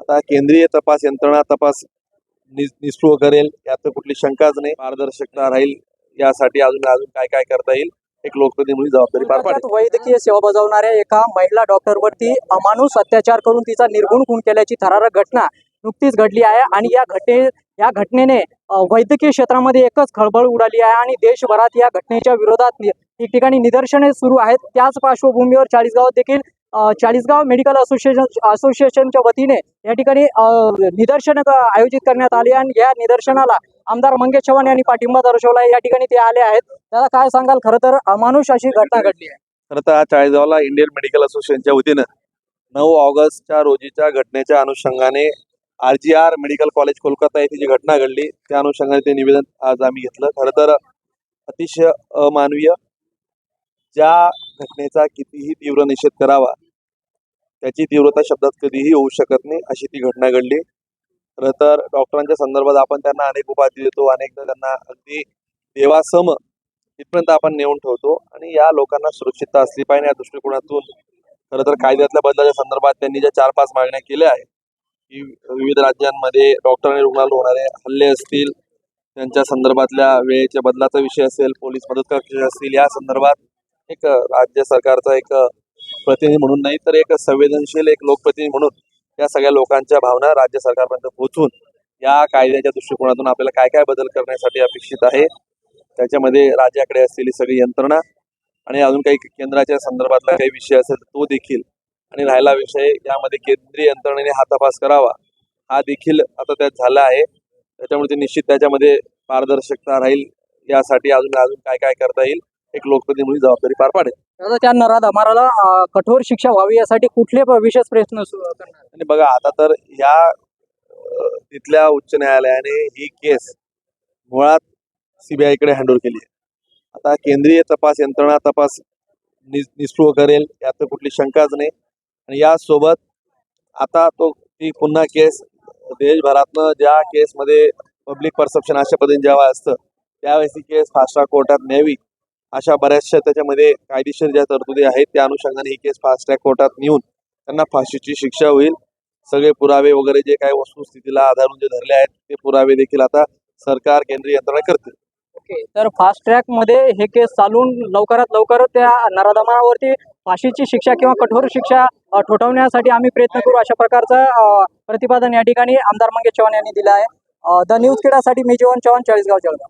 आता केंद्रीय तपास यंत्रणा तपास नि- करेल. यात कुठली शंकाच नाही. पारदर्शकता राहील. यासाठी अजून अजून काय काय करता येईल एक लोकप्रतिनिधी जबाबदारी पार पाडेल. वैद्यकीय सेवा बजावणाऱ्या एका महिला डॉक्टरवरती अमानुष अत्याचार करून तिचा निर्गुण खून केल्याची थरारक घटना नुकतीच घडली आहे आणि या घटने या घटनेने वैद्यकीय क्षेत्रामध्ये एकच खळबळ उडाली आहे आणि देशभरात या घटनेच्या विरोधात ठिकठिकाणी निदर्शने सुरू आहेत. त्याच पार्श्वभूमीवर चाळीसगावात देखील चाळीसगाव मेडिकल असोसिएशन असोसिएशनच्या वतीने या ठिकाणी निदर्शन आयोजित करण्यात आली आणि या निदर्शनाला आमदार मंगेश चव्हाण यांनी पाठिंबा दर्शवला. या ठिकाणी ते आले आहेत. त्याला काय सांगाल? खरं तर अमानुष अशी घटना घडली आहे. खरं तर चाळीसगावला इंडियन मेडिकल असोसिएशनच्या वतीनं नऊ ऑगस्टच्या रोजीच्या घटनेच्या अनुषंगाने R G R medical college Kolkata येथे जी घटना घडली त्या अनुषंगाने ते निवेदन आज आम्ही घेतलं. खरं तर अतिशय अमानवीय. ज्या घटनेचा कितीही तीव्र निषेध करावा त्याची तीव्रता शब्दात कधीही होऊ शकत नाही अशी ती घटना घडली. खरं तर डॉक्टरांच्या संदर्भात आपण त्यांना अनेक उपाधी देतो अनेकदा त्यांना अगदी देवासम इथपर्यंत आपण नेऊन ठेवतो आणि या लोकांना सुरक्षितता असली पाहिजे या दृष्टिकोनातून. खरं तर कायद्यातल्या बदलाच्या संदर्भात त्यांनी ज्या चार पाच मागण्या केल्या आहेत की विविध राज्यांमध्ये डॉक्टर आणि रुग्णालय होणारे हल्ले असतील त्यांच्या संदर्भातल्या वेळेच्या बदलाचा विषय असेल पोलीस मदत कक्ष असतील या संदर्भात एक राज्य सरकारचा एक प्रतिनिधी म्हणून नाही तर एक संवेदनशील एक लोकप्रतिनिधी म्हणून या सगळ्या लोकांच्या भावना राज्य सरकारपर्यंत पोहोचून या कायद्याच्या दृष्टिकोनातून आपल्याला काय काय बदल करण्यासाठी अपेक्षित आहे त्याच्यामध्ये राज्याकडे असलेली सगळी यंत्रणा आणि अजून काही केंद्राच्या संदर्भातला काही विषय असेल तर तो देखील. आणि राहिला विषय यामध्ये केंद्रीय यंत्रणेने हा तपास करावा हा देखील आता त्यात झाला आहे. त्याच्यामुळे ते निश्चित त्याच्यामध्ये पारदर्शकता राहील यासाठी अजून अजून काय काय करता येईल एक लोकप्रतिनिधी जबाबदारी पार पाडेल. दादा त्या नराधमाराला अ, कठोर शिक्षा व्हावी यासाठी कुठले विशेष प्रयत्न सुरू करणार? आणि बघा आता तर ह्या तिथल्या उच्च न्यायालयाने ही केस मुळात सीबीआयकडे हँडओव्हर केली आहे आता केंद्रीय तपास यंत्रणा तपास नि करेल यात कुठली शंकाच नाही. आणि यासोबत आता तो ती पुन्हा केस देशभरातनं ज्या केसमध्ये पब्लिक परसेप्शन अशा पद्धतीने जेव्हा असतं त्यावेळेस ही केस फास्ट ट्रॅक कोर्टात न्यावी. अशा बऱ्याचशा त्याच्यामध्ये कायदेशीर ज्या तरतुदी आहेत त्या अनुषंगाने ही केस फास्ट ट्रॅक कोर्टात नेऊन त्यांना फाशीची शिक्षा होईल. सगळे पुरावे वगैरे जे काही वस्तुस्थितीला आधारून जे धरले आहेत ते पुरावे देखील आता सरकार केंद्रीय यंत्रणा करते ओके तर फास्ट ट्रॅकमध्ये हे केस चालून लवकरात लवकर त्या नराधमावरती फाशीची शिक्षा किंवा कठोर शिक्षा ठोठवण्यासाठी ठोठावण्यासाठी आम्ही प्रयत्न करू अशा प्रकारचं प्रतिपादन या ठिकाणी आमदार मंगेश चव्हाण यांनी दिलं आहे. द न्यूज किडासाठी मी जीवन चव्हाण चाळीसगाव जळगाव.